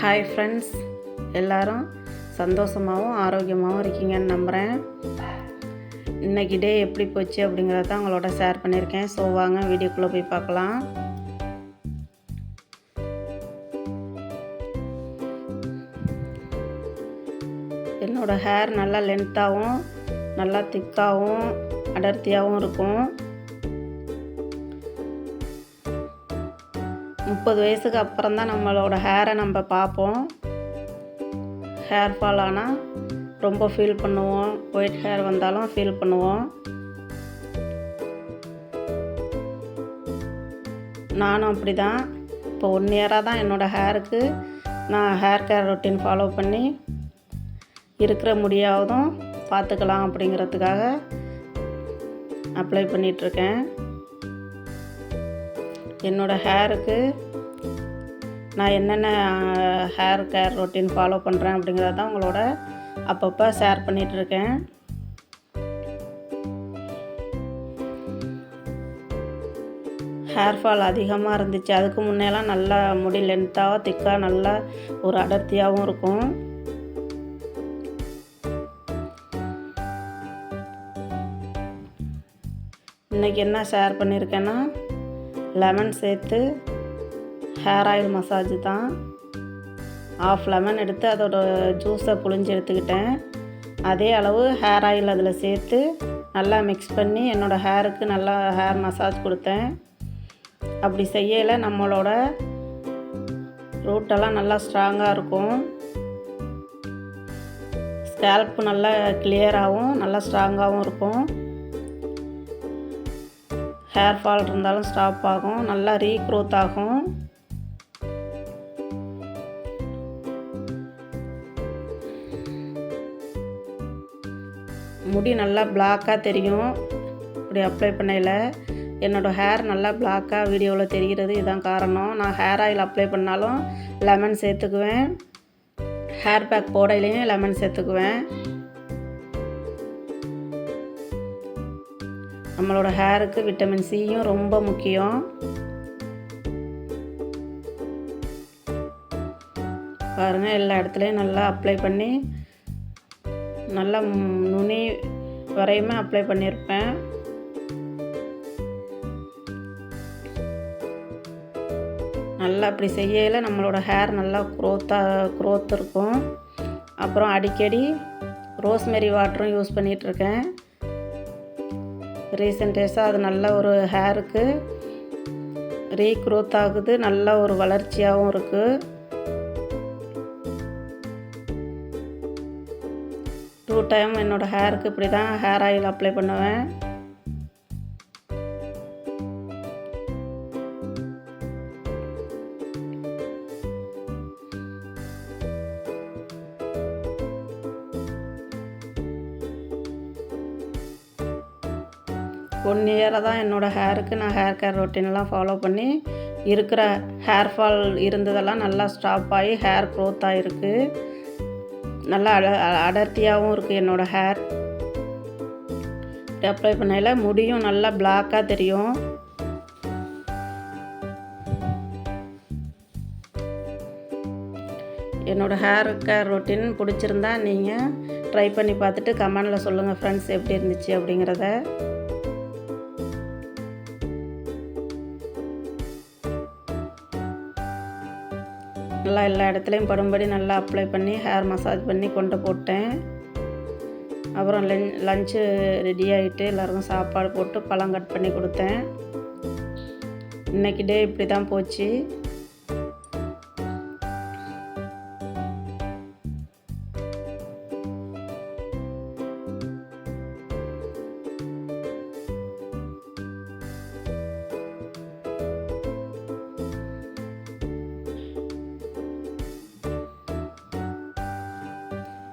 Hi friends எல்லாரும் சந்தோஷமாகவும் ஆரோக்கியமாகவும் இருக்கீங்கன்னு நம்புகிறேன் இன்னைக்கு டே எப்படி போச்சு அப்படிங்கிறத உங்களோட ஷேர் பண்ணியிருக்கேன். ஸோ வாங்க வீடியோக்குள்ளே போய் பார்க்கலாம். என்னோடய ஹேர் நல்லா லென்த்தாகவும் நல்லா திக்காகவும் அடர்த்தியாகவும் இருக்கும். முப்பது வயசுக்கு அப்புறம் தான் நம்மளோட ஹேரை நம்ம பார்ப்போம். ஹேர் ஃபால் ஆனால் ரொம்ப ஃபீல் பண்ணுவோம். ஒயிட் ஹேர் வந்தாலும் ஃபீல் பண்ணுவோம். நானும் அப்படி தான் இப்போ ஒன் இயராக தான் என்னோடய ஹேருக்கு நான் ஹேர் கேர் ரொட்டீன் ஃபாலோ பண்ணி இருக்கிற முடியாவதும் பார்த்துக்கலாம் அப்படிங்கிறதுக்காக அப்ளை பண்ணிகிட்ருக்கேன் என்னோடய ஹேருக்கு நான் என்னென்ன ஹேர் கேர் ரொட்டீன் ஃபாலோ பண்ணுறேன் அப்படிங்கிறத தான் உங்களோட அப்பப்போ ஷேர் பண்ணிகிட்ருக்கேன் ஹேர் ஃபால் அதிகமாக இருந்துச்சு. அதுக்கு முன்னேலாம் நல்லா முடி லென்த்தாக திக்காக நல்லா ஒரு அடர்த்தியாகவும் இருக்கும். இன்றைக்கி என்ன ஷேர் பண்ணியிருக்கேன்னா லெமன் சேர்த்து ஹேர் ஆயில் மசாஜ் தான். ஆஃப் லெமன் எடுத்து அதோட ஜூஸை புழிஞ்சு எடுத்துக்கிட்டேன். அதே அளவு ஹேர் ஆயில் அதில் சேர்த்து நல்லா மிக்ஸ் பண்ணி என்னோடய ஹேருக்கு நல்லா ஹேர் மசாஜ் கொடுத்தேன். அப்படி செய்யலை நம்மளோட ரூட்டெல்லாம் நல்லா ஸ்ட்ராங்காக இருக்கும். ஸ்கேல்ப் நல்லா கிளியராகவும் நல்லா ஸ்ட்ராங்காகவும் இருக்கும். ஹேர் ஃபால் இருந்தாலும் ஸ்டாப் ஆகும் நல்லா ரீக்ரோத் ஆகும். முடி நல்லா பிளாக்காக தெரியும். இப்படி அப்ளை பண்ணையில் என்னோடய ஹேர் நல்லா பிளாக்காக வீடியோவில் தெரிகிறது இதுதான் காரணம். நான் ஹேர் ஆயில் அப்ளை பண்ணாலும் லெமன் சேர்த்துக்குவேன். ஹேர் பேக் போடையிலையும் லெமன் சேர்த்துக்குவேன். நம்மளோட ஹேருக்கு விட்டமின் சியும் ரொம்ப முக்கியம். பாருங்கள் எல்லா இடத்துலையும் நல்லா அப்ளை பண்ணி நல்லா நுனி வரையுமே அப்ளை பண்ணியிருப்பேன். நல்லா அப்படி செய்யல நம்மளோட ஹேர் நல்லா க்ரோத்தாக க்ரோத் இருக்கும். அப்புறம் அடிக்கடி ரோஸ்மெரி வாட்டரும் யூஸ் பண்ணிகிட்ருக்கேன் ரீசன்ட் டேஸாக அது நல்ல ஒரு ஹேருக்கு ரீக்ரோத் ஆகுது நல்ல ஒரு வளர்ச்சியாகவும் இருக்குது டூ டைம் என்னோடய ஹேருக்கு இப்படி தான் ஹேர் ஆயில் அப்ளை பண்ணுவேன். ஒன் இயராக தான் என்னோடய ஹேருக்கு நான் ஹேர் கேர் ரொட்டீன்லாம் ஃபாலோ பண்ணி இருக்கிற ஹேர் ஃபால் இருந்ததெல்லாம் நல்லா ஸ்டாப் ஆகி ஹேர் க்ரோத் ஆகிருக்கு நல்லா அட அடர்த்தியாகவும் இருக்குது என்னோடய ஹேர் அப்ளை பண்ணையில் முடியும் நல்லா பிளாக்காக தெரியும். என்னோடய ஹேர் கேர் ரொட்டீன் பிடிச்சிருந்தா நீங்கள் ட்ரை பண்ணி பார்த்துட்டு கமெண்டில் சொல்லுங்கள் ஃப்ரெண்ட்ஸ் எப்படி இருந்துச்சு அப்படிங்கிறத. நல்லா எல்லா இடத்துலையும் படும்படி நல்லா அப்ளை பண்ணி ஹேர் மசாஜ் பண்ணி கொண்டு போட்டேன். அப்புறம் லன் லஞ்சு ரெடி ஆகிட்டு எல்லாருக்கும் சாப்பாடு போட்டு பழம் கட் பண்ணி கொடுத்தேன். இன்றைக்கி டே இப்படி தான் போச்சு.